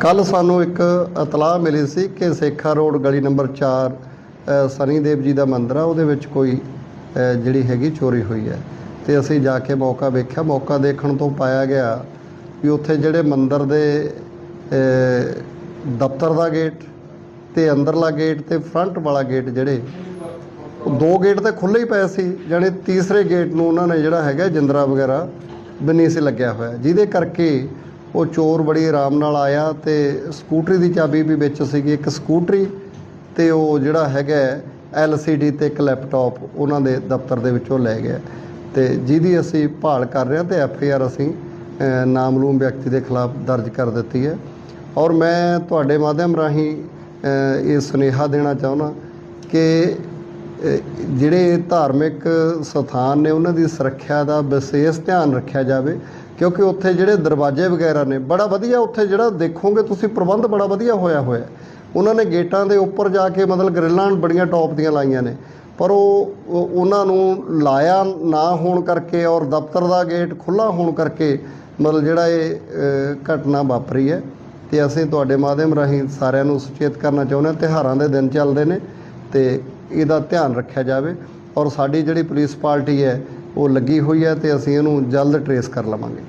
ਕੱਲ ਸਾਨੂੰ ਇੱਕ ਇਤਲਾਹ ਮਿਲੀ ਸੀ ਕਿ ਸੇਖਾ ਰੋਡ ਗਲੀ ਨੰਬਰ 4 ਸਨੀ ਦੇਵ ਜੀ ਦਾ ਮੰਦਿਰ ਆ, ਉਹਦੇ ਵਿੱਚ ਕੋਈ ਜਿਹੜੀ ਹੈਗੀ ਚੋਰੀ ਹੋਈ ਹੈ। ਤੇ ਅਸੀਂ ਜਾ ਕੇ ਮੌਕਾ ਵੇਖਿਆ। ਮੌਕਾ ਦੇਖਣ ਤੋਂ ਪਾਇਆ ਗਿਆ ਵੀ ਉੱਥੇ ਜਿਹੜੇ ਮੰਦਿਰ ਦੇ ਦਫ਼ਤਰ ਦਾ ਗੇਟ ਤੇ ਅੰਦਰਲਾ ਗੇਟ ਤੇ ਫਰੰਟ ਵਾਲਾ ਗੇਟ ਜਿਹੜੇ, ਉਹ ਦੋ ਗੇਟ ਤੇ ਖੁੱਲ੍ਹੇ ਹੀ ਪਏ ਸੀ, ਜਾਣੀ ਤੀਸਰੇ ਗੇਟ ਨੂੰ ਉਹਨਾਂ ਨੇ ਜਿਹੜਾ ਹੈਗਾ ਜਿੰਦਰਾ ਵਗੈਰਾ ਵੀ ਸੀ ਲੱਗਿਆ ਹੋਇਆ। ਜਿਹਦੇ ਕਰਕੇ ਉਹ ਚੋਰ ਬੜੀ ਆਰਾਮ ਨਾਲ ਆਇਆ ਤੇ ਸਕੂਟਰੀ ਦੀ ਚਾਬੀ ਵੀ ਵਿੱਚ ਸੀਗੀ, ਇੱਕ ਸਕੂਟਰੀ ਤੇ ਉਹ ਜਿਹੜਾ ਹੈਗਾ LCD ਤੇ ਇੱਕ ਲੈਪਟਾਪ ਉਹਨਾਂ ਦੇ ਦਫ਼ਤਰ ਦੇ ਵਿੱਚੋਂ ਲੈ ਗਿਆ। ਤੇ ਜਿਹਦੀ ਅਸੀਂ ਭਾਲ ਕਰ ਰਹੇ ਹਾਂ ਤੇ FIR ਅਸੀਂ ਨਾਮਲੂਮ ਵਿਅਕਤੀ ਦੇ ਖਿਲਾਫ ਦਰਜ ਕਰ ਦਿੱਤੀ ਹੈ। ਔਰ ਮੈਂ ਤੁਹਾਡੇ ਮਾਧਿਅਮ ਰਾਹੀਂ ਇਹ ਸੁਨੇਹਾ ਦੇਣਾ ਚਾਹੁੰਦਾ ਕਿ ਜਿਹੜੇ ਧਾਰਮਿਕ ਸਥਾਨ ਨੇ, ਉਹਨਾਂ ਦੀ ਸੁਰੱਖਿਆ ਦਾ ਵਿਸ਼ੇਸ਼ ਧਿਆਨ ਰੱਖਿਆ ਜਾਵੇ, ਕਿਉਂਕਿ ਉੱਥੇ ਜਿਹੜੇ ਦਰਵਾਜ਼ੇ ਵਗੈਰਾ ਨੇ, ਬੜਾ ਵਧੀਆ ਉੱਥੇ ਜਿਹੜਾ ਦੇਖੋਗੇ ਤੁਸੀਂ, ਪ੍ਰਬੰਧ ਬੜਾ ਵਧੀਆ ਹੋਇਆ ਹੋਇਆ ਉਹਨਾਂ ਨੇ ਗੇਟਾਂ ਦੇ ਉੱਪਰ ਜਾ ਕੇ ਮਤਲਬ ਗ੍ਰਿਲਾਂ ਬੜੀਆਂ ਟੌਪ ਦੀਆਂ ਲਾਈਆਂ ਨੇ, ਪਰ ਉਹ ਉਹਨਾਂ ਨੂੰ ਲਾਇਆ ਨਾ ਹੋਣ ਕਰਕੇ ਔਰ ਦਫ਼ਤਰ ਦਾ ਗੇਟ ਖੁੱਲਾ ਹੋਣ ਕਰਕੇ ਮਤਲਬ ਜਿਹੜਾ ਇਹ ਘਟਨਾ ਵਾਪਰੀ ਹੈ। ਤੇ ਅਸੀਂ ਤੁਹਾਡੇ ਮਾਧਿਅਮ ਰਾਹੀਂ ਸਾਰਿਆਂ ਨੂੰ ਸੁਚੇਤ ਕਰਨਾ ਚਾਹੁੰਦੇ ਹਾਂ, ਤਿਉਹਾਰਾਂ ਦੇ ਦਿਨ ਚੱਲਦੇ ਨੇ ਤੇ ਇਹਦਾ ਧਿਆਨ ਰੱਖਿਆ ਜਾਵੇ ਔਰ ਸਾਡੀ ਜਿਹੜੀ ਪੁਲਿਸ ਪਾਰਟੀ ਹੈ, ਉਹ ਲੱਗੀ ਹੋਈ ਹੈ ਤੇ ਅਸੀਂ ਇਹਨੂੰ ਜਲਦ ਟਰੇਸ ਕਰ ਲਵਾਂਗੇ।